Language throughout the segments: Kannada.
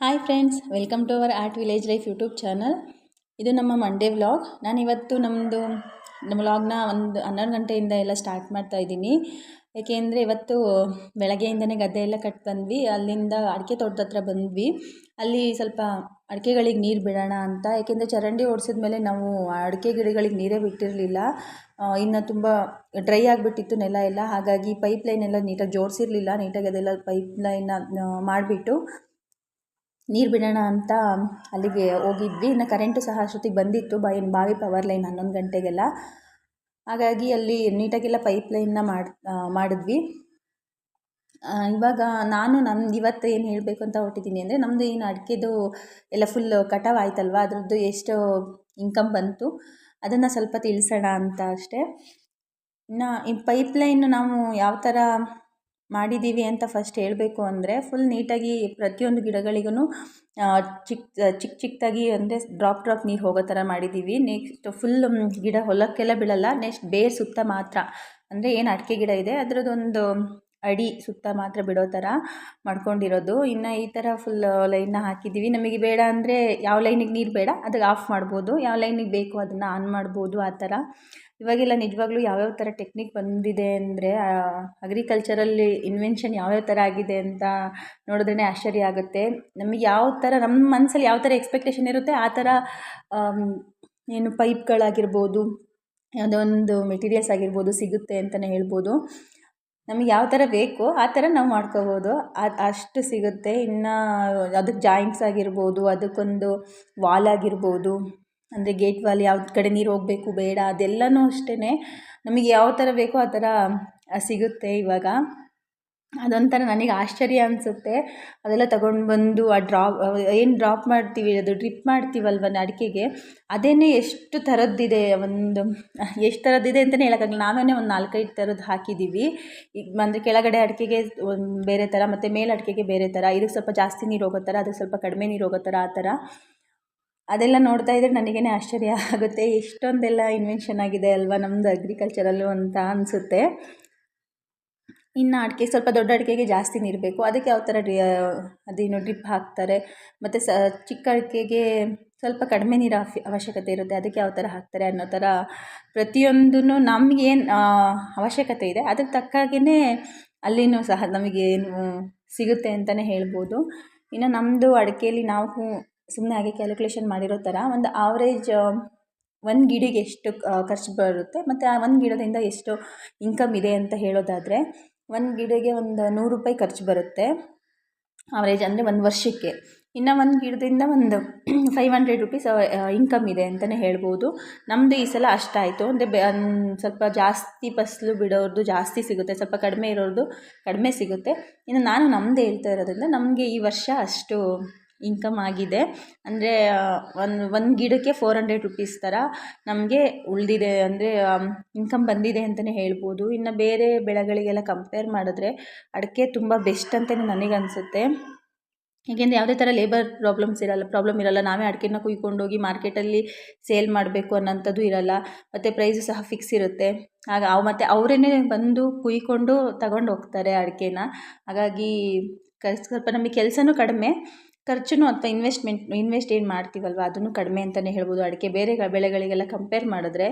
Hi friends welcome to our art village life YouTube channel ಇದು ನಮ್ಮ ಮಂಡೇ ವ್ಲಾಗ್ ನಾನು ಇವತ್ತು ನಮ್ಮದು ನಮ್ಮ ವ್ಲಾಗ್ನ ಒಂದು ಹನ್ನೆರಡು ಗಂಟೆಯಿಂದ ಎಲ್ಲ ಸ್ಟಾರ್ಟ್ ಮಾಡ್ತಾ ಇದ್ದೀನಿ. ಏಕೆಂದರೆ ಇವತ್ತು ಬೆಳಗ್ಗೆಯಿಂದನೇ ಗದ್ದೆ ಎಲ್ಲ ಕಟ್ ಬಂದ್ವಿ. ಅಲ್ಲಿಂದ ಅಡಿಕೆ ತೋಟದ ಹತ್ರ ಬಂದ್ವಿ. ಅಲ್ಲಿ ಸ್ವಲ್ಪ ಅಡಿಕೆಗಳಿಗೆ ನೀರು ಬಿಡೋಣ ಅಂತ. ಯಾಕೆಂದರೆ ಚರಂಡಿ ಓಡಿಸಿದ ಮೇಲೆ ನಾವು ಅಡಿಕೆ ಗಿಡಗಳಿಗೆ ನೀರೇ ಬಿಟ್ಟಿರಲಿಲ್ಲ. ಇನ್ನು ತುಂಬ ಡ್ರೈ ಆಗಿಬಿಟ್ಟಿತ್ತು ನೆಲ ಎಲ್ಲ. ಹಾಗಾಗಿ ಪೈಪ್ ಲೈನ್ ಎಲ್ಲ ನೀಟಾಗಿ ಜೋಡಿಸಿರಲಿಲ್ಲ. ನೀಟಾಗಿ ಅದೆಲ್ಲ ಪೈಪ್ ಲೈನ್ನ ಮಾಡಿಬಿಟ್ಟು ನೀರು ಬಿಡೋಣ ಅಂತ ಅಲ್ಲಿಗೆ ಹೋಗಿದ್ವಿ. ಇನ್ನು ಕರೆಂಟು ಸಹ ಅಷ್ಟೊತ್ತಿಗೆ ಬಂದಿತ್ತು. ಬಾಯಿನ ಬಾವಿ ಪವರ್ ಲೈನ್ ಹನ್ನೊಂದು ಗಂಟೆಗೆಲ್ಲ. ಹಾಗಾಗಿ ಅಲ್ಲಿ ನೀಟಾಗೆಲ್ಲ ಪೈಪ್ ಲೈನ್ನ ಮಾಡಿ ಮಾಡಿದ್ವಿ. ಇವಾಗ ನಾನು ನಮ್ದು ಇವತ್ತು ಏನು ಹೇಳಬೇಕು ಅಂತ ಹೊರಟಿದ್ದೀನಿ ಅಂದರೆ ನಮ್ಮದು ಏನು ಅಡಿಕೆದು ಎಲ್ಲ ಫುಲ್ ಕಟಾವ್ ಆಯ್ತಲ್ವ? ಅದರದ್ದು ಎಷ್ಟು ಇನ್ಕಮ್ ಬಂತು? ಅದನ್ನು ಸ್ವಲ್ಪ ತಿಳಿಸೋಣ ಅಂತ ಅಷ್ಟೇ. ಇನ್ನು ಈ ಪೈಪ್ ಲೈನ್ ನಾವು ಯಾವ ಥರ ಮಾಡಿದ್ದೀವಿ ಅಂತ ಫಸ್ಟ್ ಹೇಳಬೇಕು ಅಂದರೆ ಫುಲ್ ನೀಟಾಗಿ ಪ್ರತಿಯೊಂದು ಗಿಡಗಳಿಗೂ ಚಿಕ್ಕ ಚಿಕ್ಕ ಚಿಕ್ಕದಾಗಿ ಅಂದರೆ ಡ್ರಾಪ್ ಡ್ರಾಪ್ ನೀರು ಹೋಗೋ ಥರ ಮಾಡಿದ್ದೀವಿ. ನೆಕ್ಸ್ಟ್ ಫುಲ್ ಗಿಡ ಹೊಲಕ್ಕೆಲ್ಲ ಬೀಳಲ್ಲ ನೆಕ್ಸ್ಟ್ ಬೇರ್ ಸುತ್ತ ಮಾತ್ರ. ಅಂದರೆ ಏನು ಅಡಿಕೆ ಗಿಡ ಇದೆ, ಅದರದ್ದೊಂದು ಅಡಿ ಸುತ್ತ ಮಾತ್ರ ಬಿಡೋ ಥರ ಮಾಡ್ಕೊಂಡಿರೋದು. ಇನ್ನು ಈ ಥರ ಫುಲ್ ಲೈನ್ನ ಹಾಕಿದ್ದೀವಿ. ನಮಗೆ ಬೇಡ ಅಂದರೆ ಯಾವ ಲೈನಿಗೆ ನೀರು ಬೇಡ ಅದಕ್ಕೆ ಆಫ್ ಮಾಡ್ಬೋದು. ಯಾವ ಲೈನಿಗೆ ಬೇಕು ಅದನ್ನು ಆನ್ ಮಾಡ್ಬೋದು ಆ ಥರ ಇವಾಗೆಲ್ಲ ನಿಜವಾಗ್ಲೂ ಯಾವ್ಯಾವ ಥರ ಟೆಕ್ನಿಕ್ ಬಂದಿದೆ ಅಂದರೆ ಅಗ್ರಿಕಲ್ಚರಲ್ಲಿ ಇನ್ವೆನ್ಷನ್ ಯಾವ್ಯಾವ ಥರ ಆಗಿದೆ ಅಂತ ನೋಡಿದ್ರೇ ಆಶ್ಚರ್ಯ ಆಗುತ್ತೆ. ನಮಗೆ ಯಾವ ಥರ ನಮ್ಮ ಮನಸ್ಸಲ್ಲಿ ಯಾವ ಥರ ಎಕ್ಸ್ಪೆಕ್ಟೇಷನ್ ಇರುತ್ತೆ, ಆ ಥರ ಏನು ಪೈಪ್ಗಳಾಗಿರ್ಬೋದು ಯಾವುದೋ ಒಂದು ಮೆಟೀರಿಯಲ್ಸ್ ಆಗಿರ್ಬೋದು ಸಿಗುತ್ತೆ ಅಂತಲೇ ಹೇಳ್ಬೋದು. ನಮಗೆ ಯಾವ ಥರ ಬೇಕು ಆ ಥರ ನಾವು ಮಾಡ್ಕೋಬೋದು. ಅದು ಅಷ್ಟು ಸಿಗುತ್ತೆ. ಇನ್ನು ಅದಕ್ಕೆ ಜಾಯಿಂಟ್ಸ್ ಆಗಿರ್ಬೋದು, ಅದಕ್ಕೊಂದು ವಾಲ್ ಆಗಿರ್ಬೋದು, ಅಂದರೆ ಗೇಟ್ ವಾಲ್ ಯಾವ ಕಡೆ ನೀರು ಹೋಗಬೇಕು ಬೇಡ ಅದೆಲ್ಲವೂ ಅಷ್ಟೇ ನಮಗೆ ಯಾವ ಥರ ಬೇಕೋ ಆ ಥರ ಸಿಗುತ್ತೆ ಇವಾಗ. ಅದೊಂಥರ ನನಗೆ ಆಶ್ಚರ್ಯ ಅನಿಸುತ್ತೆ. ಅದೆಲ್ಲ ತಗೊಂಡು ಬಂದು ಆ ಡ್ರಾಪ್ ಏನು ಡ್ರಾಪ್ ಮಾಡ್ತೀವಿ, ಅದು ಡ್ರಿಪ್ ಮಾಡ್ತೀವಲ್ವ ಅಡಿಕೆಗೆ? ಅದೇನೆ ಎಷ್ಟು ಥರದ್ದಿದೆ ಒಂದು, ಎಷ್ಟು ಥರದ್ದಿದೆ ಅಂತಲೇ ಹೇಳೋಕ್ಕಾಗಲ್ಲ. ನಾವೇ ಒಂದು ನಾಲ್ಕೈದು ಥರದ್ದು ಹಾಕಿದ್ದೀವಿ ಈಗ ಅಂದರೆ ಕೆಳಗಡೆ ಅಡಿಕೆಗೆ ಒಂದು ಬೇರೆ ಥರ ಮತ್ತು ಮೇಲೆ ಅಡಿಕೆಗೆ ಬೇರೆ ಥರ ಇದಕ್ಕೆ ಸ್ವಲ್ಪ ಜಾಸ್ತಿ ನೀರು ಹೋಗೋ ಥರ ಅದಕ್ಕೆ ಸ್ವಲ್ಪ ಕಡಿಮೆ ನೀರು ಹೋಗೋ ಥರ ಆ ಥರ ಅದೆಲ್ಲ ನೋಡ್ತಾ ಇದ್ದರೆ ನನಗೇ ಆಶ್ಚರ್ಯ ಆಗುತ್ತೆ. ಎಷ್ಟೊಂದೆಲ್ಲ ಇನ್ವೆನ್ಷನ್ ಆಗಿದೆ ಅಲ್ವಾ ನಮ್ಮದು ಅಗ್ರಿಕಲ್ಚರಲ್ಲೂ ಅಂತ ಅನಿಸುತ್ತೆ. ಇನ್ನು ಅಡಿಕೆ, ಸ್ವಲ್ಪ ದೊಡ್ಡ ಅಡಿಕೆಗೆ ಜಾಸ್ತಿ ನೀರು ಬೇಕು. ಅದಕ್ಕೆ ಯಾವ ಥರ ಅದೇನು ಡ್ರಿಪ್ ಹಾಕ್ತಾರೆ. ಮತ್ತು ಸ, ಚಿಕ್ಕ ಅಡಿಕೆಗೆ ಸ್ವಲ್ಪ ಕಡಿಮೆ ನೀರು ಅವಶ್ಯಕತೆ ಇರುತ್ತೆ. ಅದಕ್ಕೆ ಯಾವ ಥರ ಹಾಕ್ತಾರೆ ಅನ್ನೋ ಥರ ಪ್ರತಿಯೊಂದೂ ನಮಗೇನು ಅವಶ್ಯಕತೆ ಇದೆ. ಅದಕ್ಕೆ ತಕ್ಕಾಗೇ ಅಲ್ಲಿನೂ ಸಹ ನಮಗೇನು ಸಿಗುತ್ತೆ ಅಂತಲೇ ಹೇಳ್ಬೋದು. ಇನ್ನು ನಮ್ಮದು ಅಡಿಕೆಯಲ್ಲಿ ನಾವು ಸುಮ್ಮನೆ ಹಾಗೆ ಕ್ಯಾಲ್ಕುಲೇಷನ್ ಮಾಡಿರೋ ಥರ ಒಂದು ಆವ್ರೇಜ್ ಒಂದು ಗಿಡಿಗೆ ಎಷ್ಟು ಖರ್ಚು ಬರುತ್ತೆ. ಮತ್ತು ಆ ಒಂದು ಗಿಡದಿಂದ ಎಷ್ಟು ಇನ್ಕಮ್ ಇದೆ ಅಂತ ಹೇಳೋದಾದರೆ ಒಂದು ಗಿಡಗೆ ಒಂದು ನೂರು ರೂಪಾಯಿ ಖರ್ಚು ಬರುತ್ತೆ. ಆವ್ರೇಜ್ ಅಂದರೆ ಒಂದು ವರ್ಷಕ್ಕೆ. ಇನ್ನು ಒಂದು ಗಿಡದಿಂದ ಒಂದು ಫೈವ್ ಹಂಡ್ರೆಡ್ ರುಪೀಸ್ ಇನ್ಕಮ್ ಇದೆ ಅಂತಲೇ ಹೇಳ್ಬೋದು. ನಮ್ಮದು ಈ ಸಲ ಅಷ್ಟಾಯಿತು. ಅಂದರೆ ಬೆ ಸ್ವಲ್ಪ ಜಾಸ್ತಿ ಫಸಲು ಬಿಡೋರ್ದು ಜಾಸ್ತಿ ಸಿಗುತ್ತೆ. ಸ್ವಲ್ಪ ಕಡಿಮೆ ಇರೋರ್ದು ಕಡಿಮೆ ಸಿಗುತ್ತೆ. ಇನ್ನು ನಾನು ನಮ್ಮದೇ ಹೇಳ್ತಾ ಇರೋದ್ರಿಂದ ನಮಗೆ ಈ ವರ್ಷ ಅಷ್ಟು ಇನ್ಕಮ್ ಆಗಿದೆ. ಅಂದರೆ ಒಂದು ಒಂದು ಗಿಡಕ್ಕೆ ಫೋರ್ ಹಂಡ್ರೆಡ್ ರುಪೀಸ್ ಥರ ನಮಗೆ ಉಳಿದಿದೆ. ಅಂದರೆ ಇನ್ಕಮ್ ಬಂದಿದೆ ಅಂತಲೇ ಹೇಳ್ಬೋದು. ಇನ್ನು ಬೇರೆ ಬೆಳೆಗಳಿಗೆಲ್ಲ ಕಂಪೇರ್ ಮಾಡಿದ್ರೆ ಅಡಿಕೆ ತುಂಬ ಬೆಸ್ಟ್ ಅಂತಲೇ ನನಗನ್ಸುತ್ತೆ ಏಕೆಂದರೆ ಯಾವುದೇ ಥರ ಲೇಬರ್ ಪ್ರಾಬ್ಲಮ್ಸ್ ಇರಲ್ಲ ಪ್ರಾಬ್ಲಮ್ ಇರಲ್ಲ. ನಾವೇ ಅಡಿಕೆನ ಕುಯ್ಕೊಂಡೋಗಿ ಮಾರ್ಕೆಟಲ್ಲಿ ಸೇಲ್ ಮಾಡಬೇಕು ಅನ್ನೋಂಥದ್ದು ಇರಲ್ಲ. ಮತ್ತು ಪ್ರೈಸು ಸಹ ಫಿಕ್ಸ್ ಇರುತ್ತೆ. ಆಗ ಅವು, ಮತ್ತು ಅವರೇ ಬಂದು ಕುಯ್ಕೊಂಡು ತಗೊಂಡು ಹೋಗ್ತಾರೆ ಅಡಿಕೆನ. ಹಾಗಾಗಿ ಸ್ವಲ್ಪ ನಮಗೆ ಕೆಲಸನೂ ಕಡಿಮೆ. ಖರ್ಚು ಅಥವಾ ಇನ್ವೆಸ್ಟ್ಮೆಂಟ್ ಇನ್ವೆಸ್ಟ್ ಏನು ಮಾಡ್ತೀವಲ್ವ? ಅದನ್ನು ಕಡಿಮೆ ಅಂತಲೇ ಹೇಳ್ಬೋದು. ಅಡಿಕೆ ಬೇರೆ ಬೆಳೆಗಳಿಗೆಲ್ಲ ಕಂಪೇರ್ ಮಾಡಿದ್ರೆ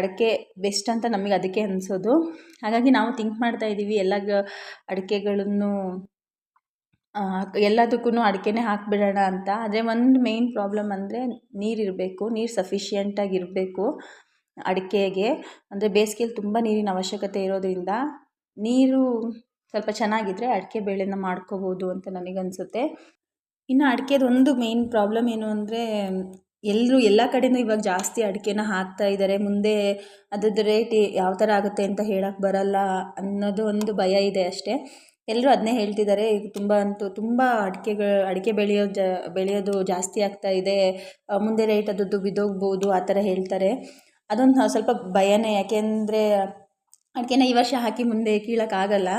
ಅಡಿಕೆ ಬೆಸ್ಟ್ ಅಂತ ನಮಗೆ ಅದಕ್ಕೆ ಅನಿಸೋದು. ಹಾಗಾಗಿ ನಾವು ಥಿಂಕ್ ಮಾಡ್ತಾ ಇದ್ದೀವಿ. ಎಲ್ಲ ಅಡಿಕೆಗಳನ್ನು ಎಲ್ಲದಕ್ಕೂ ಅಡಿಕೆನೇ ಹಾಕಿಬಿಡೋಣ ಅಂತ. ಆದರೆ ಒಂದು ಮೇಯ್ನ್ ಪ್ರಾಬ್ಲಮ್ ಅಂದರೆ ನೀರಿರಬೇಕು ನೀರು ಸಫಿಷಿಯೆಂಟಾಗಿ ಇರಬೇಕು ಅಡಿಕೆಗೆ. ಅಂದರೆ ಬೇಸಿಗೆಯಲ್ಲಿ ತುಂಬ ನೀರಿನ ಅವಶ್ಯಕತೆ ಇರೋದ್ರಿಂದ ನೀರು ಸ್ವಲ್ಪ ಚೆನ್ನಾಗಿದ್ದರೆ ಅಡಿಕೆ ಬೆಳೆನ ಮಾಡ್ಕೋಬೋದು ಅಂತ ನನಗನ್ಸುತ್ತೆ ಇನ್ನು ಅಡಿಕೆದು ಒಂದು ಮೇಯ್ನ್ ಪ್ರಾಬ್ಲಮ್ ಏನು ಅಂದರೆ ಎಲ್ಲರೂ ಎಲ್ಲ ಕಡೆಯೂ ಇವಾಗ ಜಾಸ್ತಿ ಅಡಿಕೆನ ಹಾಕ್ತಾ ಇದ್ದಾರೆ ಮುಂದೆ ಅದ್ರದ್ದು ರೇಟ್ ಯಾವ ಥರ ಆಗುತ್ತೆ ಅಂತ ಹೇಳಕ್ಕೆ ಬರಲ್ಲ ಅನ್ನೋದು ಒಂದು ಭಯ ಇದೆ ಅಷ್ಟೇ. ಎಲ್ಲರೂ ಅದನ್ನೇ ಹೇಳ್ತಿದ್ದಾರೆ ಈಗ ತುಂಬ ಅಂತೂ ತುಂಬ ಅಡಿಕೆಗಳು, ಅಡಿಕೆ ಬೆಳೆಯೋದು ಜ, ಬೆಳೆಯೋದು ಜಾಸ್ತಿ ಆಗ್ತಾ ಇದೆ. ಮುಂದೆ ರೇಟ್ ಅದರದ್ದು ಬಿದ್ದೋಗ್ಬೋದು ಆ ಥರ ಹೇಳ್ತಾರೆ. ಅದೊಂದು ಸ್ವಲ್ಪ ಭಯನೇ. ಯಾಕೆಂದರೆ, ಅಡಿಕೆನ ಈ ವರ್ಷ ಹಾಕಿ ಮುಂದೆ ಕೀಳೋಕ್ಕಾಗಲ್ಲ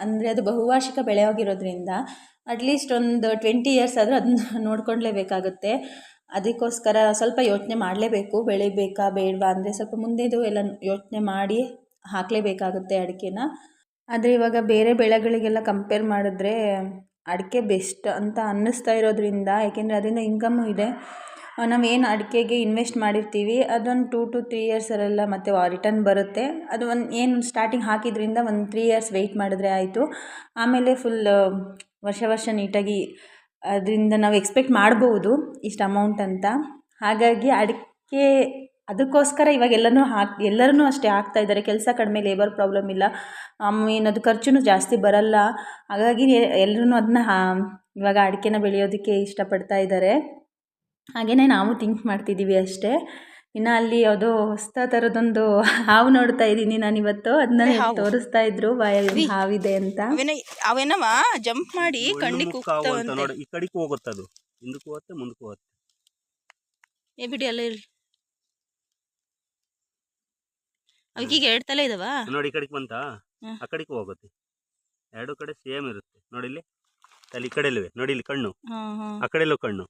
ಅಂದರೆ ಅದು ಬಹುವಾರ್ಷಿಕ ಬೆಳೆ ಆಗಿರೋದ್ರಿಂದ ಅಟ್ಲೀಸ್ಟ್ ಒಂದು ಟ್ವೆಂಟಿ ಇಯರ್ಸ್ ಆದರೂ ಅದನ್ನ ನೋಡ್ಕೊಳ್ಳೇಬೇಕಾಗುತ್ತೆ ಅದಕ್ಕೋಸ್ಕರ ಸ್ವಲ್ಪ ಯೋಚನೆ ಮಾಡಲೇಬೇಕು. ಬೆಳಿಬೇಕಾ ಬೇಡವಾ ಅಂದರೆ ಸ್ವಲ್ಪ ಮುಂದೆದು ಎಲ್ಲ ಯೋಚನೆ ಮಾಡಿ ಹಾಕಲೇಬೇಕಾಗುತ್ತೆ ಅಡಿಕೆನ. ಆದರೆ ಇವಾಗ ಬೇರೆ ಬೆಳೆಗಳಿಗೆಲ್ಲ ಕಂಪೇರ್ ಮಾಡಿದ್ರೆ ಅಡಿಕೆ ಬೆಸ್ಟ್ ಅಂತ ಅನ್ನಿಸ್ತಾ ಇರೋದ್ರಿಂದ, ಯಾಕೆಂದರೆ ಅದರಿಂದ ಇನ್ಕಮ್ಮು ಇದೆ. ನಾವೇನು ಅಡಿಕೆಗೆ ಇನ್ವೆಸ್ಟ್ ಮಾಡಿರ್ತೀವಿ, ಅದೊಂದು ಟೂ ಟು ತ್ರೀ ಇಯರ್ಸಲ್ಲೆಲ್ಲ ಮತ್ತೆ ರಿಟರ್ನ್ ಬರುತ್ತೆ. ಅದು ಒಂದು, ಏನು ಸ್ಟಾರ್ಟಿಂಗ್ ಹಾಕಿದ್ರಿಂದ ಒಂದು ತ್ರೀ ಇಯರ್ಸ್ ವೆಯ್ಟ್ ಮಾಡಿದ್ರೆ ಆಯಿತು. ಆಮೇಲೆ ಫುಲ್ ವರ್ಷ ವರ್ಷ ನೀಟಾಗಿ ಅದರಿಂದ ನಾವು ಎಕ್ಸ್ಪೆಕ್ಟ್ ಮಾಡ್ಬೋದು ಇಷ್ಟು ಅಮೌಂಟ್ ಅಂತ. ಹಾಗಾಗಿ ಅಡಿಕೆ ಅದಕ್ಕೋಸ್ಕರ ಇವಾಗ ಎಲ್ಲನೂ ಹಾಕಿ ಎಲ್ಲರೂ ಅಷ್ಟೇ ಹಾಕ್ತಾ ಇದ್ದಾರೆ. ಕೆಲಸ ಕಡಿಮೆ ಲೇಬರ್ ಪ್ರಾಬ್ಲಮ್ ಇಲ್ಲ. ಏನದು ಖರ್ಚೂ ಜಾಸ್ತಿ ಬರಲ್ಲ. ಹಾಗಾಗಿ ಎಲ್ಲರೂ ಅದನ್ನ ಇವಾಗ ಅಡಿಕೆನ ಬೆಳೆಯೋದಕ್ಕೆ ಇಷ್ಟಪಡ್ತಾ ಇದ್ದಾರೆ. ಹಾಗೆಯೇ ನಾವು ಥಿಂಕ್ ಮಾಡ್ತಿದ್ದೀವಿ ಅಷ್ಟೇ. ಇನ್ನು ಅಲ್ಲಿ ಯಾವುದೋ ಹೊಸ ತರದೊಂದು ಹಾವು ನೋಡ್ತಾ ಇದ್ದೀನಿ ನಾನು ಇವತ್ತು. ಅದನ್ನ ತೋರಿಸ್ತಾ ಇದ್ರು ಬಾಯಲ್ಲಿ ಹಾವಿದೆ ಅಂತ. ಅವೇನ ಅವೇನವ? ಜಂಪ್ ಮಾಡಿ ಕಣ್ಣಿಗೆ ಅಂತ ನೋಡಿ ಈ ಕಡೆಗೆ ಹೋಗುತ್ತೆ ಅದು. ಹಿಂದಕ್ಕೆ ಹೋಗುತ್ತೆ ಮುಂದಕ್ಕೂ ಹೋಗುತ್ತೆ. ಏ ಬಿಡಿ ಅಲ್ಲ ಇರ್ಲಿ ಅವಕ್ಕೀಗ ಎರಡು ತಲೆ ಇದಾವ? ನೋಡಿ ಈ ಕಡೆಗೆ ಬಂತಾ? ಆ ಕಡೆಗೆ ಹೋಗುತ್ತೆ. ಎರಡು ಕಡೆ ಸೇಮ್ ಇರುತ್ತೆ. ನೋಡಿ ಇಲ್ಲಿ. ತಲೆ ಈ ಕಡೆ ಇಲ್ವೇ ನೋಡಿ ಇಲ್ಲಿ ಕಣ್ಣು. ಆ ಕಡೆಲೂ ಕಣ್ಣು.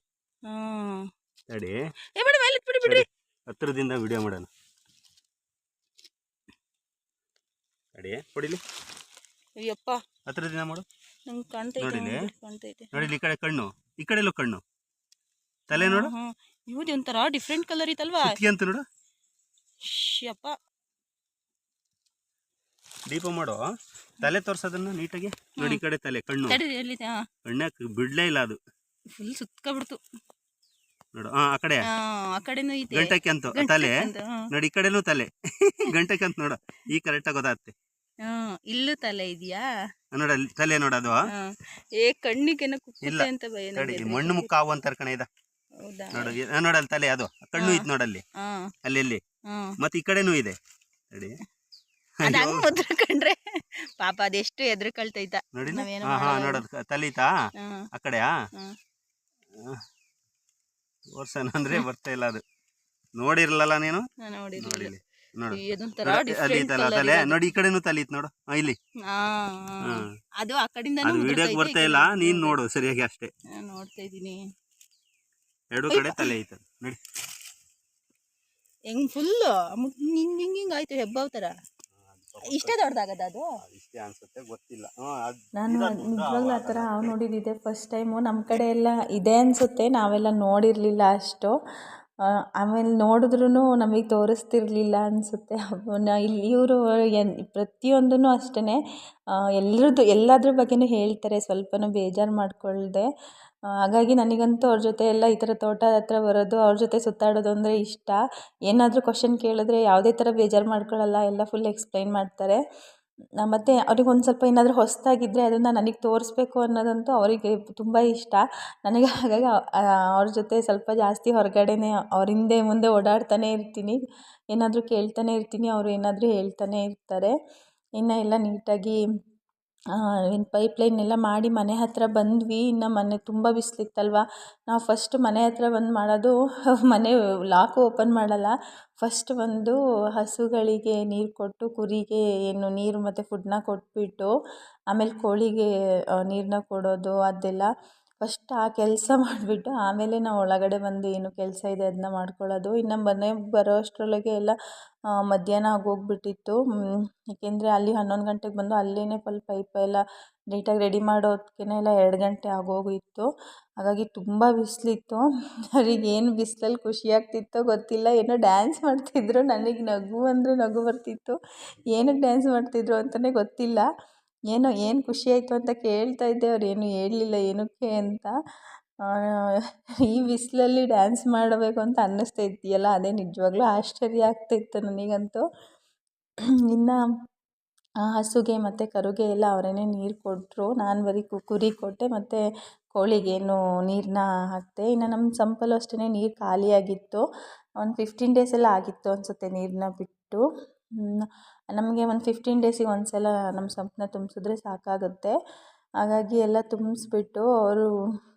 ನೋಡಿ ತಡಿ. ಏ ಬಿಡಿ ಮೇಲೆ ಬಿಡಿ ಬಿಡ್ರಿ ಹತ್ತಿರದಿಂದ ವಿಡಿಯೋ ಮಾಡೋಣ. ಅಡಿಯೇ ಕೊಡಿಲಿ ಅಯ್ಯಪ್ಪ. ಹತ್ತಿರದಿಂದ ಮಾಡು. ನಂಗೆ ಕಾಣ್ತೈತೆ? ಹ್ಮ್, ಕಾಣ್ತೈತೆ ನೋಡಿ ಇಲ್ಲಿ ಈ ಕಡೆ ಕಣ್ಣು. ಈ ಕಡೆಲೂ ಕಣ್ಣು. ತಲೆ ನೋಡು. ಇವ್ದು ಒಂಥರ ಡಿಫ್ರೆಂಟ್ ಕಲರ್ ಇತ್ತಲ್ವಾ ಅಂತ ನೋಡು. ಯಪ್ಪ. ದೀಪ ಮಾಡು. ತಲೆ ತೋರ್ಸೋದನ್ನ ನೀಟಾಗಿ. ನೋಡಿ ಈ ಕಡೆ ತಲೆ ಕಣ್ಣು. ಕಣ್ಣಕ್ಕೆ ಕಣ್ಣಾಕ ಬಿಡ್ಲೇ ಇಲ್ಲ ಅದು. ಫುಲ್ ಸುತ್ಕೊಬಿಡ್ತು. ನೋಡು. ಹಾ ಆ ಕಡೆ. ಆ ಆ ಕಡೆನೂ ಐತೆ ಗಂಟಕ್ಕೆ ಅಂತ ತಲೆ. ನೋಡಿ ಈ ಕಡೆನೂ ತಲೆ. ಗಂಟಕ್ಕೆ ಅಂತ ನೋಡು. ಈ ಕರೆಕ್ಟ್ ಹ್ಮ್ ಇಲ್ಲೂ ತಲೆ ಇದೆಯಾ? ನೋಡ ತಲೆ ತಲೆ ನೋಡೋದು ಏ ಕಣ್ಣಿಗೆನ ಇಲ್ಲ. ಕುಕ್ಕುತ್ತೆ ಅಂತ ಭಯ ನೋಡಿ ಮಣ್ಣು ಮುಖ ಹಾವು ಅಂತಾರ ಕಣ ಇದ. ಹೌದಾ? ನೋಡು ಈ- ಆ, ನೋಡಲ್ಲಿ ತಲೆ ಅದು. ಕಣ್ಣು ಹಾ. ಐತ್ ನೋಡಲ್ಲಿ ಹಾ. ಅಲ್ಲಿ ಹಾ. ಮತ್ತೆ ಈ ಕಡೆನೂ ಇದೆ. ನೋಡಿ. ಅದ್ ಹಂಗ್ ಪಾಪ ಅದೆಷ್ಟು ಎದ್ರಕಳ್ತೈತ. ನೋಡಿ. ನಾವೇನು ಹಾ ಹಾ ಮಾಡಲ್ಲ. ನೋಡೋದು ತಲೀತಾ? ಹ್ಮ್ ಆ ಕಡೆಯಾ. ತೋರ್ಸೋಣ ಅಂದ್ರೆ ಬರ್ತಾ ಇಲ್ಲ ಅದು. ನೋಡಿರ್ಲಲ್ಲ ನೀನು? ನೋಡಿಲ್ಲ ನೋಡು. ಅಲ್ಲಿ ತಲೆ ನೋಡಿ ಈ ಕಡೆನೂ ತಲೀತ್ ನೋಡು. ಇಲ್ಲಿ. ಅದು ಆ ಕಡೆಯಿಂದ ಅದು ವಿಡಿಯೋಗೆ ಬರ್ತಾ ಇಲ್ಲ. ನೀನ್ ನೋಡು ಸರಿಯಾಗಿ ಅಷ್ಟೇ. ನೋಡ್ತಾ ಇದೀನಿ ಎರಡು ಕಡೆ ತಲೆ ಐತ ನೋಡಿ. ಹೆಂಗ್ ಫುಲ್ ಹಿಂಗ್ ಹಿಂಗ್ ಹಿಂಗ್ ಆಯ್ತು ಹೆಬ್ಬಾವ್ ತರ. ಇಷ್ಟೇ ದೊಡ್ಡದಾಗದ ಅದು? ಇಷ್ಟೇ ಅನ್ಸುತ್ತೆ ಗೊತ್ತಿಲ್ಲ. ನಾನು ನಿಜವಾಗ್ಲೂ ಆ ಥರ ನೋಡಿದ್ದಿದೆ ಫಸ್ಟ್ ಟೈಮು. ನಮ್ಮ ಕಡೆ ಎಲ್ಲ ಇದೆ ಅನಿಸುತ್ತೆ ನಾವೆಲ್ಲ ನೋಡಿರಲಿಲ್ಲ ಅಷ್ಟು. ಆಮೇಲೆ ನೋಡಿದ್ರೂ ನಮಗೆ ತೋರಿಸ್ತಿರ್ಲಿಲ್ಲ ಅನಿಸುತ್ತೆ. ಇಲ್ಲಿ ಇವರು ಎನ್ ಪ್ರತಿಯೊಂದೂ ಅಷ್ಟೇ ಎಲ್ಲರದ್ದು ಎಲ್ಲದ್ರ ಬಗ್ಗೆಯೂ ಹೇಳ್ತಾರೆ, ಸ್ವಲ್ಪನೂ ಬೇಜಾರು ಮಾಡಿಕೊಳ್ಳದೆ ಹಾಗಾಗಿ ನನಗಂತೂ ಅವ್ರ ಜೊತೆ ಎಲ್ಲ ಈ ಥರ ತೋಟ ಹತ್ರ ಬರೋದು, ಅವ್ರ ಜೊತೆ ಸುತ್ತಾಡೋದು ಅಂದರೆ ಇಷ್ಟ. ಏನಾದರೂ ಕ್ವಶನ್ ಕೇಳಿದ್ರೆ ಯಾವುದೇ ಥರ ಬೇಜಾರು ಮಾಡ್ಕೊಳ್ಳಲ್ಲ ಎಲ್ಲ ಫುಲ್ ಎಕ್ಸ್ಪ್ಲೈನ್ ಮಾಡ್ತಾರೆ. ಮತ್ತು ಅವ್ರಿಗೆ ಒಂದು ಸ್ವಲ್ಪ ಏನಾದರೂ ಹೊಸದಾಗಿದ್ದರೆ ಅದನ್ನು ನನಗೆ ತೋರಿಸ್ಬೇಕು ಅನ್ನೋದಂತೂ ಅವರಿಗೆ ತುಂಬ ಇಷ್ಟ. ನನಗೆ ಹಾಗಾಗಿ ಅವ್ರ ಜೊತೆ ಸ್ವಲ್ಪ ಜಾಸ್ತಿ ಹೊರಗಡೆನೇ ಅವ್ರ ಹಿಂದೆ ಮುಂದೆ ಓಡಾಡ್ತಾನೆ ಇರ್ತೀನಿ. ಏನಾದರೂ ಕೇಳ್ತಾನೆ ಇರ್ತೀನಿ, ಅವರು ಏನಾದರೂ ಹೇಳ್ತಾನೆ ಇರ್ತಾರೆ. ಇನ್ನು ಎಲ್ಲ ನೀಟಾಗಿ ಏನು ಪೈಪ್ಲೈನ್ ಎಲ್ಲ ಮಾಡಿ ಮನೆ ಹತ್ತಿರ ಬಂದ್ವಿ. ಇನ್ನು ಮನೆ ತುಂಬ ಬಿಸಿಲಿತ್ತಲ್ವ? ನಾವು ಫಸ್ಟ್ ಮನೆ ಹತ್ತಿರ ಬಂದು ಮಾಡೋದು ಮನೆ ಲಾಕು ಓಪನ್ ಮಾಡಲ್ಲ. ಫಸ್ಟ್ ಬಂದು ಹಸುಗಳಿಗೆ ನೀರು ಕೊಟ್ಟು, ಕುರಿಗೆ ಏನು ನೀರು ಮತ್ತು ಫುಡ್ಡನ್ನ ಕೊಟ್ಬಿಟ್ಟು, ಆಮೇಲೆ ಕೋಳಿಗೆ ನೀರನ್ನ ಕೊಡೋದು ಅದೆಲ್ಲ. ಫಸ್ಟ್ ಆ ಕೆಲಸ ಮಾಡಿಬಿಟ್ಟು ಆಮೇಲೆ ನಾವು ಒಳಗಡೆ ಬಂದು ಏನು ಕೆಲಸ ಇದೆ ಅದನ್ನ ಮಾಡ್ಕೊಳ್ಳೋದು. ಇನ್ನು ಮನೆಗೆ ಬರೋ ಅಷ್ಟರೊಳಗೆ ಎಲ್ಲ ಮಧ್ಯಾಹ್ನ ಆಗೋಗ್ಬಿಟ್ಟಿತ್ತು. ಏಕೆಂದರೆ ಅಲ್ಲಿ ಹನ್ನೊಂದು ಗಂಟೆಗೆ ಬಂದು ಅಲ್ಲೇ ಫುಲ್ ಪೈಪ್ ಎಲ್ಲ ನೀಟಾಗಿ ರೆಡಿ ಮಾಡೋದ್ಕೆನೆ ಎಲ್ಲ ಎರಡು ಗಂಟೆ ಆಗೋಗಿತ್ತು. ಹಾಗಾಗಿ ತುಂಬ ಬಿಸಿಲಿತ್ತು. ಅವ್ರಿಗೆ ಏನು ಬಿಸಿಲಲ್ಲಿ ಖುಷಿ ಆಗ್ತಿತ್ತೋ ಗೊತ್ತಿಲ್ಲ. ಏನೋ ಡ್ಯಾನ್ಸ್ ಮಾಡ್ತಿದ್ರು. ನನಗೆ ನಗು ಅಂದರೆ ನಗು ಬರ್ತಿತ್ತು. ಏನಕ್ಕೆ ಡ್ಯಾನ್ಸ್ ಮಾಡ್ತಿದ್ರು ಅಂತಲೇ ಗೊತ್ತಿಲ್ಲ. ಏನೋ, ಏನು ಖುಷಿ ಆಯಿತು ಅಂತ ಕೇಳ್ತಾ ಇದ್ದೆ. ಅವ್ರು ಏನೂ ಹೇಳಲಿಲ್ಲ, ಏನಕ್ಕೆ ಅಂತ. ಈ ಬಿಸಿಲಲ್ಲಿ ಡ್ಯಾನ್ಸ್ ಮಾಡಬೇಕು ಅಂತ ಅನ್ನಿಸ್ತಾ ಇದೆಯಲ್ಲ, ಅದೇ ನಿಜವಾಗ್ಲೂ ಆಶ್ಚರ್ಯ ಆಗ್ತಾಯಿತ್ತು ನನಗಂತೂ. ಇನ್ನು ಹಸುಗೆ ಮತ್ತು ಕರುಗೆ ಎಲ್ಲ ಅವರೇನೆ ನೀರು ಕೊಟ್ಟರು ನಾನು ಬರೀ ಕುರಿ ಕೊಟ್ಟೆ, ಮತ್ತು ಕೋಳಿಗೇನು ನೀರನ್ನ ಹಾಕಿದೆ. ಇನ್ನು ನಮ್ಮ ಸಂಪಲ್ಲೂ ಅಷ್ಟೇ ನೀರು ಖಾಲಿಯಾಗಿತ್ತು. ಒಂದು ಫಿಫ್ಟೀನ್ ಡೇಸ್ ಆಗಿತ್ತು ಅನಿಸುತ್ತೆ ನೀರನ್ನ ಬಿಟ್ಟು. ನಮಗೆ ಒಂದು ಫಿಫ್ಟೀನ್ ಡೇಸಿಗೆ ಒಂದು ಸಲ ನಮ್ಮ ಸಂಪನ್ನ ತುಂಬಿಸಿದ್ರೆ ಸಾಕಾಗುತ್ತೆ. ಹಾಗಾಗಿ ಎಲ್ಲ ತುಂಬಿಸ್ಬಿಟ್ಟು ಅವರು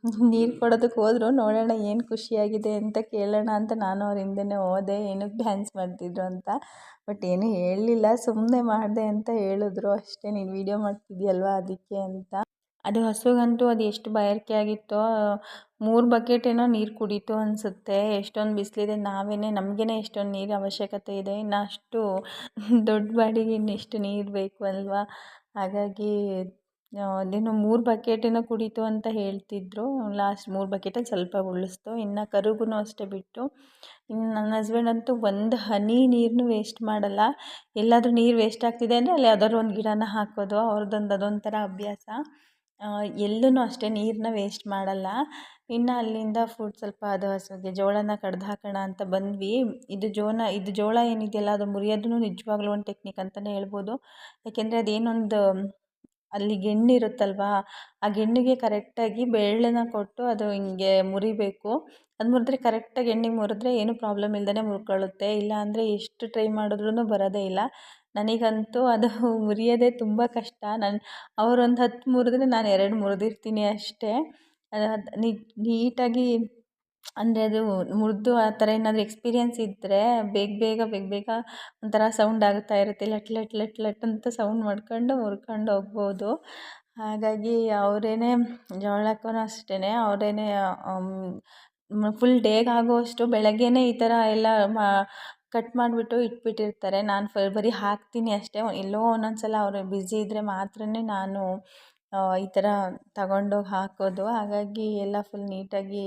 ನೀರು ಕೊಡೋದಕ್ಕೆ ಹೋದ್ರು, ನೋಡೋಣ ಏನು ಖುಷಿಯಾಗಿದೆ ಅಂತ ಕೇಳೋಣ ಅಂತ ನಾನು ಅವ್ರ ಹಿಂದೆನೇ ಹೋದೆ, ಏನಕ್ಕೆ ಡ್ಯಾನ್ಸ್ ಮಾಡ್ತಿದ್ರು ಅಂತ. ಬಟ್ ಏನೂ ಹೇಳಲಿಲ್ಲ ಸುಮ್ಮನೆ ಮಾಡಿದೆ ಅಂತ ಹೇಳಿದ್ರು. ಅಷ್ಟೇ, ನೀನು ವೀಡಿಯೋ ಮಾಡ್ತಿದ್ಯಲ್ವ ಅದಕ್ಕೆ ಅಂತ. ಅದು ಹಸುಗಂತೂ ಅದು ಎಷ್ಟು ಬಾಯಾರಿಕೆ ಆಗಿತ್ತೋ, ಮೂರು ಬಕೆಟ್ ಏನೋ ನೀರು ಕುಡಿತು ಅನಿಸುತ್ತೆ. ಎಷ್ಟೊಂದು ಬಿಸಿಲಿದೆ ನಾವೇ ನಮಗೇನೆ ಎಷ್ಟೊಂದು ನೀರು ಅವಶ್ಯಕತೆ ಇದೆ. ಇನ್ನು ಅಷ್ಟು ದೊಡ್ಡ ಬಾಡಿಗೆ ಇನ್ನೆಷ್ಟು ನೀರು ಬೇಕು ಅಲ್ವಾ? ಹಾಗಾಗಿ ಅದೇನೋ ಮೂರು ಬಕೆಟಿನ ಕುಡಿತು ಅಂತ ಹೇಳ್ತಿದ್ರು. ಲಾಸ್ಟ್ ಮೂರು ಬಕೆಟಲ್ಲಿ ಸ್ವಲ್ಪ ಉಳಿಸ್ತು. ಇನ್ನು ಕರುಗೂ ಅಷ್ಟೇ ಬಿಟ್ಟು, ಇನ್ನು ನನ್ನ ಹಸ್ಬೆಂಡ್ ಅಂತೂ ಒಂದು ಹನಿ ನೀರನ್ನು ವೇಸ್ಟ್ ಮಾಡಲ್ಲ. ಎಲ್ಲಾದರೂ ನೀರು ವೇಸ್ಟ್ ಆಗ್ತಿದೆ ಅಂದರೆ ಅಲ್ಲಿ ಯಾವ್ದಾದ್ರು ಒಂದು ಗಿಡನ ಹಾಕೋದು ಅವ್ರದ್ದೊಂದು ಅದೊಂಥರ ಅಭ್ಯಾಸ. ಎಲ್ಲೂ ಅಷ್ಟೇ ನೀರನ್ನ ವೇಸ್ಟ್ ಮಾಡಲ್ಲ. ಇನ್ನು ಅಲ್ಲಿಂದ ಫುಡ್ ಸ್ವಲ್ಪ ಅದು ಹಸುಗೆ ಜೋಳನ ಕಡ್ದು ಹಾಕೋಣ ಅಂತ ಬಂದ್ವಿ. ಇದು ಜೋನ, ಇದು ಜೋಳ ಏನಿದೆಯಲ್ಲ, ಅದು ಮುರಿಯೋದೂ ನಿಜವಾಗ್ಲೂ ಒಂದು ಟೆಕ್ನಿಕ್ ಅಂತಲೇ ಹೇಳ್ಬೋದು. ಯಾಕೆಂದರೆ ಅದೇನೊಂದು, ಅಲ್ಲಿ ಗೆಣ್ಣು ಇರುತ್ತಲ್ವಾ, ಆ ಗೆಣ್ಣಿಗೆ ಕರೆಕ್ಟಾಗಿ ಬೆರಳನ್ನ ಕೊಟ್ಟು ಅದು ಹಿಂಗೆ ಮುರಿಬೇಕು. ಅದು ಮುರಿದ್ರೆ ಕರೆಕ್ಟಾಗಿ ಎಣ್ಣೆಗೆ ಮುರಿದ್ರೆ ಏನೂ ಪ್ರಾಬ್ಲಮ್ ಇಲ್ದೇ ಮುರ್ಕೊಳ್ಳುತ್ತೆ. ಇಲ್ಲ ಅಂದರೆ ಎಷ್ಟು ಟ್ರೈ ಮಾಡಿದ್ರೂ ಬರೋದೇ ಇಲ್ಲ. ನನಗಂತೂ ಅದು ಮುರಿಯೋದೇ ತುಂಬ ಕಷ್ಟ. ನಾನು ಅವರೊಂದು ಹತ್ತು ಮುರಿದ್ರೆ ನಾನು ಎರಡು ಮುರಿದಿರ್ತೀನಿ ಅಷ್ಟೇ. ಅದು ನೀಟಾಗಿ ಅಂದರೆ ಅದು ಮುರಿದು ಆ ಥರ ಏನಾದರೂ ಎಕ್ಸ್ಪೀರಿಯೆನ್ಸ್ ಇದ್ದರೆ ಬೇಗ ಬೇಗ ಬೇಗ ಬೇಗ ಒಂಥರ ಸೌಂಡ್ ಆಗ್ತಾ ಇರುತ್ತೆ. ಲಟ್ ಲಟ್ ಲಟ್ ಲಟ್ ಅಂತ ಸೌಂಡ್ ಮಾಡ್ಕೊಂಡು ಮುರ್ಕೊಂಡು ಹೋಗ್ಬೋದು. ಹಾಗಾಗಿ ಅವರೇನೆ ಜೋಳಕ್ಕೂ ಅಷ್ಟೇ ಅವರೇನೆ ಫುಲ್ ಡೇಗೆ ಆಗೋವಷ್ಟು ಬೆಳಗ್ಗೆಯೇ ಈ ಥರ ಎಲ್ಲ ಮಾ ಕಟ್ ಮಾಡಿಬಿಟ್ಟು ಇಟ್ಬಿಟ್ಟಿರ್ತಾರೆ. ನಾನು ಫ, ಬರೀ ಹಾಕ್ತೀನಿ ಅಷ್ಟೇ. ಎಲ್ಲೋ ಒಂದೊಂದು ಸಲ ಅವರು ಬ್ಯುಸಿ ಇದ್ದರೆ ಮಾತ್ರನೇ ನಾನು ಈ ಥರ ತಗೊಂಡೋಗಿ ಹಾಕೋದು. ಹಾಗಾಗಿ ಎಲ್ಲ ಫುಲ್ ನೀಟಾಗಿ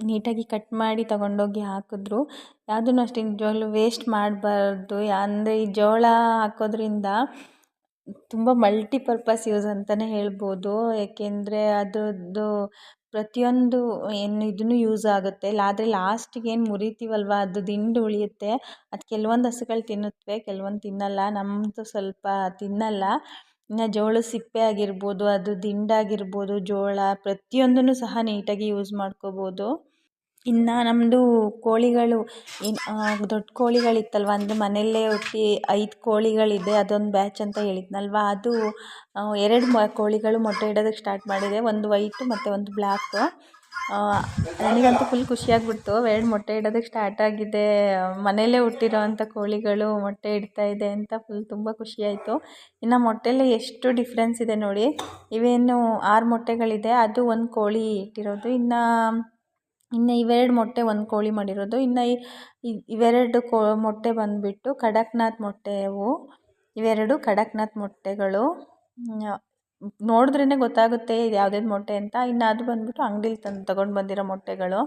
ನೀಟಾಗಿ ಕಟ್ ಮಾಡಿ ತಗೊಂಡೋಗಿ ಹಾಕಿದ್ರು. ಯಾವುದನ್ನು ಅಷ್ಟೇ ನಿಜವಾಗ್ಲೂ ವೇಸ್ಟ್ ಮಾಡಬಾರ್ದು. ಅಂದರೆ ಈ ಜೋಳ ಹಾಕೋದ್ರಿಂದ ತುಂಬ ಮಲ್ಟಿಪರ್ಪಸ್ ಯೂಸ್ ಅಂತಲೇ ಹೇಳ್ಬೋದು. ಏಕೆಂದರೆ ಅದರದ್ದು ಪ್ರತಿಯೊಂದು, ಏನು ಇದೂ ಯೂಸ್ ಆಗುತ್ತೆ. ಆದರೆ ಲಾಸ್ಟಿಗೆ ಏನು ಮುರಿತೀವಲ್ವ? ಅದು ದಿಂಡು ಉಳಿಯುತ್ತೆ. ಅದು ಕೆಲವೊಂದು ಹಸುಗಳು ತಿನ್ನುತ್ತವೆ ಕೆಲವೊಂದು ತಿನ್ನಲ್ಲ. ನಮ್ಮದು ಸ್ವಲ್ಪ ತಿನ್ನಲ್ಲ. ಇನ್ನು ಜೋಳದ ಸಿಪ್ಪೆ ಆಗಿರ್ಬೋದು, ಅದು ದಿಂಡಾಗಿರ್ಬೋದು, ಜೋಳ, ಪ್ರತಿಯೊಂದನ್ನು ಸಹ ನೀಟಾಗಿ ಯೂಸ್ ಮಾಡ್ಕೋಬೋದು. ಇನ್ನು ನಮ್ಮದು ಕೋಳಿಗಳು ಏನು ದೊಡ್ಡ ಕೋಳಿಗಳಿತ್ತಲ್ವ, ಅಂದರೆ ಮನೆಯಲ್ಲೇ ಹುಟ್ಟಿ ಐದು ಕೋಳಿಗಳಿದೆ, ಅದೊಂದು ಬ್ಯಾಚ್ ಅಂತ ಹೇಳಿದ್ನಲ್ವ, ಅದು ಎರಡು ಮ, ಕೋಳಿಗಳು ಮೊಟ್ಟೆ ಇಡೋದಕ್ಕೆ ಸ್ಟಾರ್ಟ್ ಮಾಡಿದೆ, ಒಂದು ವೈಟು ಮತ್ತು ಒಂದು ಬ್ಲ್ಯಾಕು ನನಗಂತೂ ಫುಲ್ ಖುಷಿಯಾಗ್ಬಿಡ್ತು, ಎರಡು ಮೊಟ್ಟೆ ಇಡೋದಕ್ಕೆ ಸ್ಟಾರ್ಟ್ ಆಗಿದೆ, ಮನೆಯಲ್ಲೇ ಹುಟ್ಟಿರೋವಂಥ ಕೋಳಿಗಳು ಮೊಟ್ಟೆ ಇಡ್ತಾ ಇದೆ ಅಂತ ಫುಲ್ ತುಂಬ ಖುಷಿಯಾಯಿತು. ಇನ್ನು ಮೊಟ್ಟೆಯಲ್ಲಿ ಎಷ್ಟು ಡಿಫ್ರೆನ್ಸ್ ಇದೆ ನೋಡಿ, ಇವೇನು ಆರು ಮೊಟ್ಟೆಗಳಿದೆ, ಅದು ಒಂದು ಕೋಳಿ ಇಟ್ಟಿರೋದು, ಇನ್ನು ಇನ್ನು ಇವೆರಡು ಮೊಟ್ಟೆ ಒಂದು ಕೋಳಿ ಮಾಡಿರೋದು. ಇನ್ನು ಇವೆರಡು ಕೋ, ಮೊಟ್ಟೆ ಬಂದುಬಿಟ್ಟು ಖಡಕ್ನಾಥ್ ಮೊಟ್ಟೆ ಅವು ಇವೆರಡು ಖಡಕ್ನಾಥ್ ಮೊಟ್ಟೆಗಳು. ನೋಡಿದ್ರೇ ಗೊತ್ತಾಗುತ್ತೆ ಇದು ಯಾವ್ದ್ಯಾವ್ದು ಮೊಟ್ಟೆ ಅಂತ. ಇನ್ನು ಅದು ಬಂದುಬಿಟ್ಟು ಅಂಗಡಿಲಿ ತಂದು ತಗೊಂಡು ಬಂದಿರೋ ಮೊಟ್ಟೆಗಳು.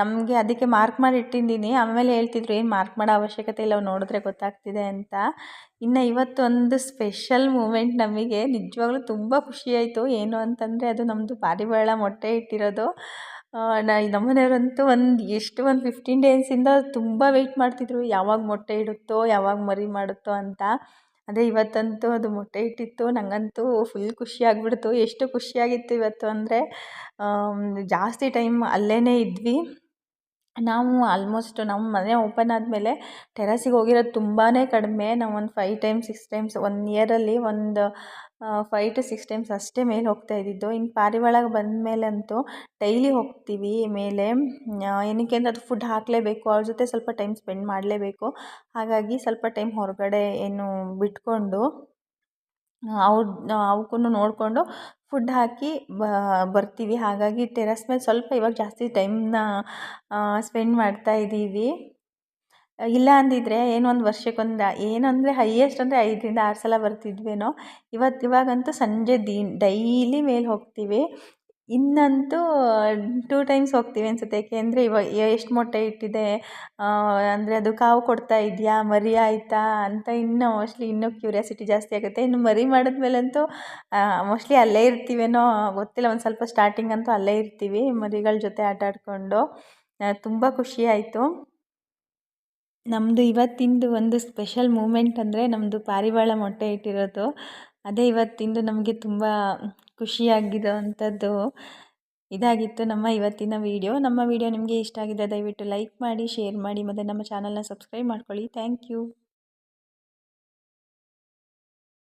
ನಮಗೆ ಅದಕ್ಕೆ ಮಾರ್ಕ್ ಮಾಡಿ ಇಟ್ಟಿದ್ದೀನಿ ಆಮೇಲೆ ಹೇಳ್ತಿದ್ರು, ಏನು ಮಾರ್ಕ್ ಮಾಡೋ ಅವಶ್ಯಕತೆ ಇಲ್ಲ ನೋಡಿದ್ರೆ ಗೊತ್ತಾಗ್ತಿದೆ ಅಂತ. ಇನ್ನು ಇವತ್ತೊಂದು ಸ್ಪೆಷಲ್ ಮೂಮೆಂಟ್ ನಮಗೆ ನಿಜವಾಗ್ಲೂ ತುಂಬ ಖುಷಿಯಾಯಿತು ಏನು ಅಂತಂದರೆ ಅದು ನಮ್ಮದು ಪಾರಿವಾಳ ಮೊಟ್ಟೆ ಇಟ್ಟಿರೋದು. ನ ನಮ್ಮನೆಯವರಂತೂ ಒಂದು, ಎಷ್ಟು ಒಂದು ಫಿಫ್ಟೀನ್ ಡೇಸಿಂದ ತುಂಬ ವೆಯ್ಟ್ ಮಾಡ್ತಿದ್ರು. ಯಾವಾಗ ಮೊಟ್ಟೆ ಇಡುತ್ತೋ, ಯಾವಾಗ ಮರಿ ಮಾಡುತ್ತೋ ಅಂತ. ಅದೇ ಇವತ್ತಂತೂ ಅದು ಮೊಟ್ಟೆ ಇಟ್ಟಿತ್ತು. ನನಗಂತೂ ಫುಲ್ ಖುಷಿ ಎಷ್ಟು ಖುಷಿಯಾಗಿತ್ತು ಇವತ್ತು ಅಂದರೆ ಜಾಸ್ತಿ ಟೈಮ್ ಅಲ್ಲೇ ಇದ್ವಿ. ನಾವು ಆಲ್ಮೋಸ್ಟ್ ನಮ್ಮ ಮನೆ ಓಪನ್ ಆದಮೇಲೆ ಟೆರಸಿಗೆ ಹೋಗಿರೋದು ತುಂಬಾ ಕಡಿಮೆ. ನಾವು ಒಂದು five times six times one ಇಯರಲ್ಲಿ ಒಂದು ಫೈವ್ ಟು ಸಿಕ್ಸ್ ಟೈಮ್ಸ್ ಅಷ್ಟೇ ಮೇಲೆ ಹೋಗ್ತಾ ಇದ್ದಿದ್ದು. ಇನ್ನು ಪಾರಿವಾಳ ಬಂದಮೇಲಂತೂ ಡೈಲಿ ಹೋಗ್ತೀವಿ ಮೇಲೆ. ಏನಕ್ಕೆ ಅಂದರೆ ಅದು ಫುಡ್ ಹಾಕಲೇಬೇಕು. ಅವ್ರ ಜೊತೆ ಸ್ವಲ್ಪ ಟೈಮ್ ಸ್ಪೆಂಡ್ ಮಾಡಲೇಬೇಕು. ಹಾಗಾಗಿ ಸ್ವಲ್ಪ ಟೈಮ್ ಹೊರಗಡೆ ಏನು ಬಿಟ್ಕೊಂಡು ಅವ್ರ ಅವಕ್ಕೂ ನೋಡಿಕೊಂಡು ಫುಡ್ ಹಾಕಿ ಬರ್ತೀವಿ. ಹಾಗಾಗಿ ಟೆರಸ್ ಮೇಲೆ ಸ್ವಲ್ಪ ಇವಾಗ ಜಾಸ್ತಿ ಟೈಮ್ನ ಸ್ಪೆಂಡ್ ಮಾಡ್ತಾ ಇದ್ದೀವಿ. ಇಲ್ಲ ಅಂದಿದ್ದರೆ ಏನು ಒಂದು ವರ್ಷಕ್ಕೊಂದು, ಏನಂದರೆ ಹೈಯೆಸ್ಟ್ ಅಂದರೆ ಐದರಿಂದ ಆರು ಸಲ ಬರ್ತಿದ್ವೇನೋ. ಇವತ್ತು ಇವಾಗಂತೂ ಸಂಜೆ ದಿ ಡೈಲಿ ಮೇಲೆ ಹೋಗ್ತೀವಿ. ಇನ್ನಂತೂ ಟೂ ಟೈಮ್ಸ್ ಹೋಗ್ತೀವಿ ಅನಿಸುತ್ತೆ. ಏಕೆಂದರೆ ಇವಾಗ ಎಷ್ಟು ಮೊಟ್ಟೆ ಇಟ್ಟಿದೆ ಅಂದರೆ ಅದು ಕಾವು ಕೊಡ್ತಾ ಇದೆಯಾ, ಮರಿ ಆಯಿತಾ ಅಂತ ಇನ್ನೂ ಮೋಸ್ಟ್ಲಿ ಇನ್ನೂ ಕ್ಯೂರಿಯಾಸಿಟಿ ಜಾಸ್ತಿ ಆಗುತ್ತೆ. ಇನ್ನು ಮರಿ ಮಾಡಿದ್ಮೇಲಂತೂ ಮೋಸ್ಟ್ಲಿ ಅಲ್ಲೇ ಇರ್ತೀವೇನೋ ಗೊತ್ತಿಲ್ಲ. ಒಂದು ಸ್ವಲ್ಪ ಸ್ಟಾರ್ಟಿಂಗ್ ಅಂತೂ ಅಲ್ಲೇ ಇರ್ತೀವಿ ಮರಿಗಳ ಜೊತೆ ಆಟ ಆಡಿಕೊಂಡು. ತುಂಬ ಖುಷಿ ಆಯಿತು. ನಮ್ಮದು ಇವತ್ತಿಂದು ಒಂದು ಸ್ಪೆಷಲ್ ಮೂಮೆಂಟ್ ಅಂದರೆ ನಮ್ಮದು ಪಾರಿವಾಳ ಮೊಟ್ಟೆ ಇಟ್ಟಿರೋದು. ಅದೇ ಇವತ್ತಿಂದು ನಮಗೆ ತುಂಬ ಖುಷಿಯಾಗಿರೋ ಅಂಥದ್ದು ಇದಾಗಿತ್ತು ನಮ್ಮ ಇವತ್ತಿನ ವೀಡಿಯೋ ನಮ್ಮ ವಿಡಿಯೋ ನಿಮಗೆ ಇಷ್ಟ ಆಗಿದೆ ದಯವಿಟ್ಟು ಲೈಕ್ ಮಾಡಿ ಶೇರ್ ಮಾಡಿ, ಮತ್ತು ನಮ್ಮ ಚಾನಲ್ನ ಸಬ್ಸ್ಕ್ರೈಬ್ ಮಾಡ್ಕೊಳ್ಳಿ. Thank you